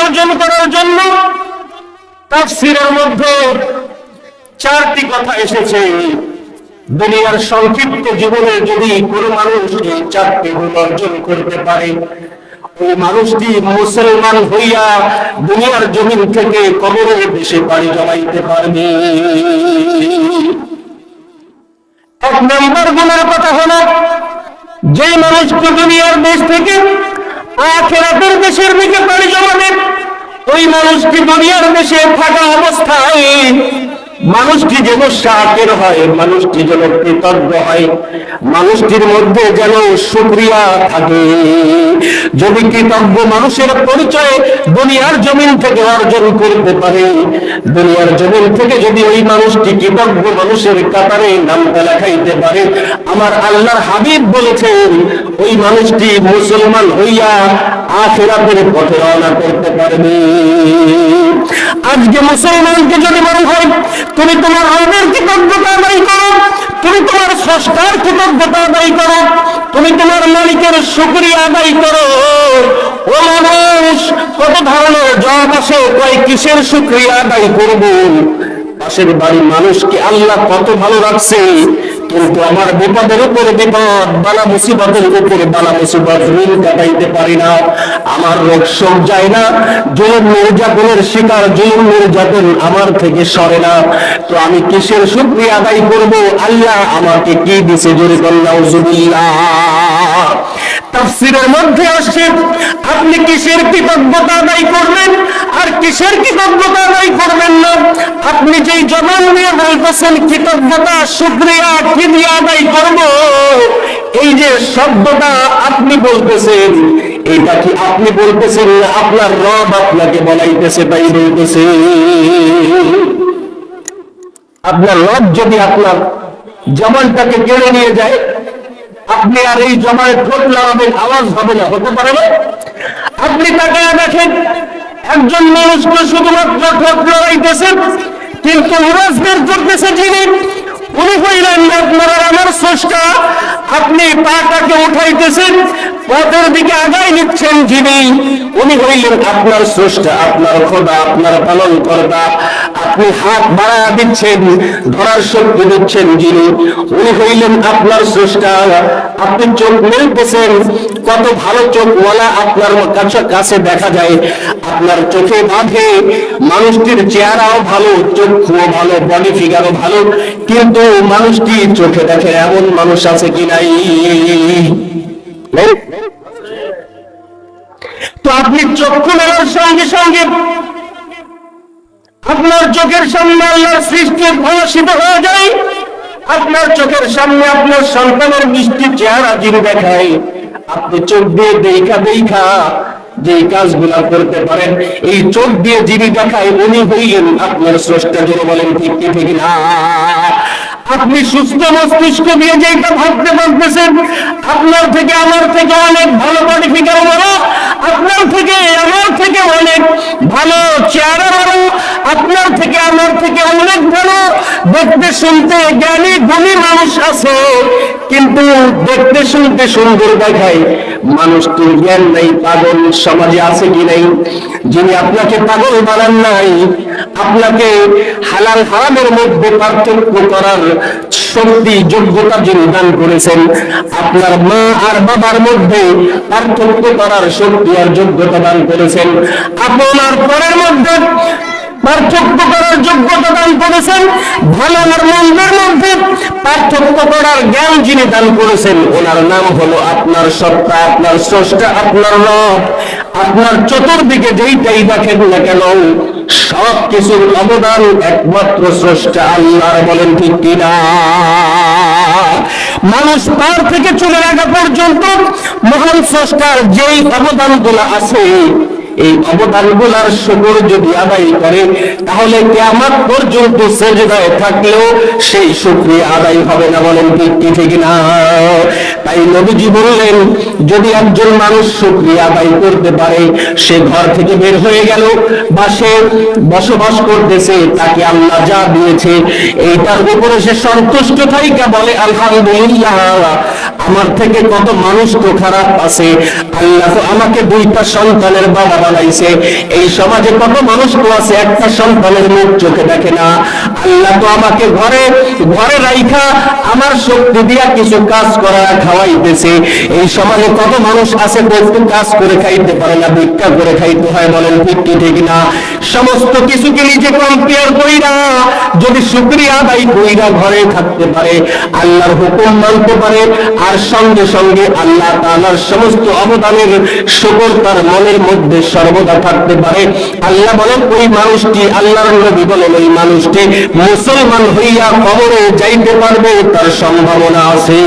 অর্জন করার জন্য তাফসিরের মধ্যে চারটি কথা এসেছে। দুনিয়ার সংক্ষিপ্ত জীবনে যদি কোনো মানুষ এই চারটি গুণ অর্জন করতে পারে, ওই মানুষটি মুসলমান হইয়া দুনিয়ার জমিন থেকে কবরের দেশে বাড়ি জমাইতে পারবে। এক নম্বর গুণের কথা হলো যে মানুষটি দুনিয়ার দেশ থেকে আখেরাতের দেশের দিকে পাড়ি জমাবে, ওই মানুষটি দুনিয়ার দেশে থাকা অবস্থায় মানুষটি যেন শাকের হয়, মানুষটি যেন কৃতজ্ঞ হয়, মানুষটির মধ্যে যেন শুক্রিয়া থাকে। যদি কৃতজ্ঞ মানুষের পরিচয় দুনিয়ার জমিন থেকে অর্জন করতে পারে, দুনিয়ার জমিন থেকে যদি ওই মানুষটি কৃতজ্ঞ মানুষের কাতারে নামটা লেখাইতে পারে, আমার আল্লাহর হাবিব বলেছেন, ওই মানুষটি মুসলমান হইয়া আখেরাতের পথে রওনা করতে পারবে। আজকে মুসলমানকে যদি মনে হয়, তুমি তোমার রবের কৃতজ্ঞতা আদায় করো, তুমি তোমার স্রষ্টার কৃতজ্ঞতা আদায় করো, তুমি তোমার মালিকের শুক্রিয়া আদায় করো। ও মানুষ, কত ধরনের জব আসে তাই কিসের শুক্রিয়া আদায় করব? পাশের বাড়ির মানুষকে আল্লাহ কত ভালো রাখছে কিন্তু আমার বিপদের উপরে বিপদ, বালা মুসিবতের উপরে বালা মুসিবত ঋণ কাটাইতে পারি না। আমার রোগ শোক যায় না, জুলুম, নির্যাতনের শিকার, জুলুম, নির্যাতন আমার থেকে সরে না। তো আমি কিসের শুক্রিয়া আদায় করব? আল্লাহ আমাকে কি দিছে জোরে তাফসিরের মধ্যে আসছে, আপনি কিসের কৃতজ্ঞতা আদায় করবেন? আর কিসের কৃতজ্ঞতা আদায় করবেন না? আপনি যেই জবান নিয়ে বলতেছেন, কৃতজ্ঞতা, শুক্রিয়া কি দিয়ে আদায় করব। এই যে শব্দটা আপনি বলতেছেন, এটা কি আপনি বলতেছেন আপনার রব আপনাকে বলাইতেছে তাই বলতেছে? আপনার রব যদি আপনার কেড়ে নিয়ে যায়, আপনি আর এই জমায় ঠোঁট লাগাবেন, আওয়াজ হবে না, হতে পারে আপনি তাকে দেখেন একজন মানুষকে শুধুমাত্র ঠোঁট লড়াইতেছেন কিন্তু উরাজ বের করতেছে যিনি, উনি হইলেন আপনার আমার স্রষ্টা। আপনি পাটাকে উঠাইতেছেন, পথের দিকে আগাই নিচ্ছেন যিনি, উনি হইলেন আপনার স্রষ্টা, আপনার খোদা, আপনার পালন কর্তা আপনি হাত বাড়া দিচ্ছেন, ধরার শক্তি দিচ্ছেন যিনি, উনি হইলেন আপনার স্রষ্টা। আপনি চোখ মেলতেছেন কত ভালো চোখ ওলা আপনার কাছে কাছে দেখা যায়। আপনার চোখে বাঁধে, মানুষটির চেহারাও ভালো, চক্ষুও ভালো বডি ফিগারও ভালো, কিন্তু মানুষটি চোখে দেখে এমন মানুষ আছে কি নাই? তো আপনি চক্ষু মেলার সঙ্গে সঙ্গে আপনার চোখের সামনে আল্লাহর সৃষ্টি প্রদর্শিত হয়ে যায়। আপনার চোখের সামনে আপনার সন্তানের মিষ্টি চেহারা যিনি দেখায় আপনি চোখ দিয়ে দেখা দেখা যে কাজগুলা করতে পারেন, এই চোখ দিয়ে যিনি দেখায় উনি হইলেন আপনার স্রষ্টা জন্য বলেন, ঠিক কি, ঠিক না? আপনি সুস্থ মস্তিষ্ক দিয়ে যেটা ভাবতে পারতেছেন, আপনার থেকে আমার থেকে অনেক ভালো ফিগার বড়, আপনার থেকে, আমার থেকে অনেক ভালো চেহারা বড়, আপনার থেকে, আমার থেকে অনেক ভালো দেখতে শুনতে জ্ঞানী গুণী মানুষ আছে, কিন্তু দেখতে শুনতে সুন্দর দেখায়। মানুষটির জ্ঞান নাই, পাগল সমাজে আছে কি নাই? যিনি আপনাকে পাগল বানান নাই, আপনাকে হালাল হারামের মধ্যে পার্থক্য করার শক্তি, যোগ্যতা যিনি দান করেছেন, আপনার মা আর বাবার মধ্যে পার্থক্য করার শক্তি আর যোগ্যতা দান করেছেন। আপনার পরের মধ্যে পার্থক্য করার যোগ্যতা দান করেছেন, ভালো আর মন্দের মধ্যে পার্থক্য করার জ্ঞান যিনি দান করেছেন, ওনার নাম হলো আপনার সত্তা, আপনার স্রষ্টা, আপনার রব। আপনার চতুর্দিকে যেইটাই দেখেন না কেন, সব কিছুর অবদান একমাত্র স্রষ্টা, আল্লাহর বলেন ঠিক কিনা? মানুষ পার থেকে চলে রাখা পর্যন্ত মহান স্রষ্টার যেই অবদান অবদানগুলো আছে এই অবদানগুলার শুকর যদি আদায় করে, তাহলে কেমন পর্যন্ত সেজদায় থাকলেও সেই শুক্রিয়া আদায় হবে না বলেন কি, ঠিক না। তাই নবীজি বললেন, যদি একজন মানুষ শুক্রিয়া আদায় করতে পারে, সে ঘর থেকে বের হয়ে গেল, বা সে বসবাস করতেছে, তাকে আল্লাহ যা দিয়েছে, এইটার উপরে সে সন্তুষ্ট থাইকা বলে, আলহামদুলিল্লাহ। আমার থেকে কত মানুষ তো খারাপ আছে? আল্লাহ তো আমাকে দুইটা সন্তানের বাবা বানাইছে। এই সমাজে কত মানুষ তো আছে, একটা সন্তানের মুখ চোখে দেখে না। আল্লাহ তো আমাকে ঘরে ঘরে রাইখা আমার শক্তি দিয়া কিছু কাজ করা খাওয়াইতেছে। এই সমাজে কত মানুষ আছে তো একটু কাজ করে খাইতে পারে না, ভিক্ষা করে খাইতে হয় বলেন কি ঠিক না? সমস্ত কিছুকে নিজে কম্পেয়ার কইরা, যদি শুক্রিয়া আদায় কইরা ঘরে থাকতে পারে, আল্লাহর হুকুম মানতে পারে আর সঙ্গে সঙ্গে আল্লাহ তালার সমস্ত অবদানের সকল তার মনের মধ্যে সর্বদা থাকতে পারে। আল্লাহ বলেন, ওই মানুষটি আল্লাহর নবী বলেন, ওই মানুষটি মুসলমান হইয়া কবরে যাইতে পারবে, তার সম্ভাবনা আছে।